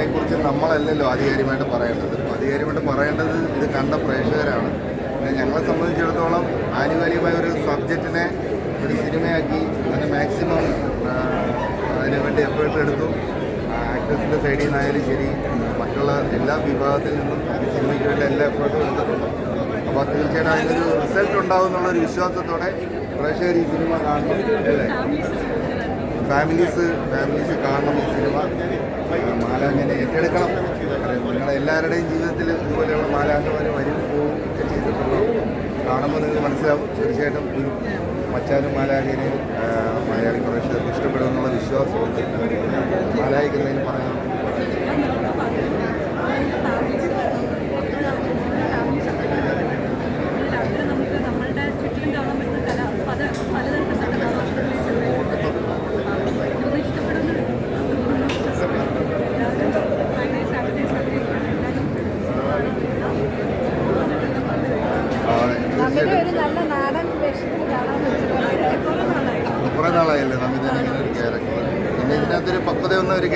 സിനിമയെക്കുറിച്ച് നമ്മളല്ലല്ലോ ആധികാരികമായിട്ട് പറയേണ്ടത്. ആധികാരികമായിട്ട് പറയേണ്ടത് ഇത് കണ്ട പ്രേക്ഷകരാണ്. പിന്നെ ഞങ്ങളെ സംബന്ധിച്ചിടത്തോളം ആനുകാലികമായ ഒരു സബ്ജക്റ്റിനെ ഒരു സിനിമയാക്കി അതിന് മാക്സിമം അതിനുവേണ്ടി എഫേർട്ട് എടുത്തു. ആക്ടേഴ്സിന്റെ സൈഡിൽ നിന്നായാലും ശരി മറ്റുള്ള എല്ലാ വിഭാഗത്തിൽ നിന്നും സിനിമയ്ക്ക് വേണ്ടി എല്ലാ എഫേർട്ടും എടുത്തിട്ടുണ്ട്. അപ്പോൾ തീർച്ചയായിട്ടും അതിനൊരു റിസൾട്ട് ഉണ്ടാവും എന്നുള്ളൊരു വിശ്വാസത്തോടെ പ്രേക്ഷകർ ഈ സിനിമ കാണുന്നു. ഫാമിലീസ് ഫാമിലീസ് കാണണം ഈ സിനിമ. മാലാഖനെ ഏറ്റെടുക്കണം. നിങ്ങളെ എല്ലാവരുടെയും ജീവിതത്തിൽ ഇതുപോലെയുള്ള മാലാഞ്ചമാർ വരും പോവും ഒക്കെ ചെയ്തിട്ടുള്ളൂ കാണുമ്പോൾ നിങ്ങൾക്ക് മനസ്സിലാവും. തീർച്ചയായിട്ടും ഒരു മച്ചാനും മാലാഖിനെയും മലയാളി പ്രേക്ഷകർക്ക് ഇഷ്ടപ്പെടുമെന്നുള്ള വിശ്വാസമുണ്ട്. മാലാഖിക്കുന്നതിന് പറയാം കുറേ നാളായല്ലേ? നമുക്ക് ഇങ്ങനെ ഒരു പക്വതയൊന്നും ഒരു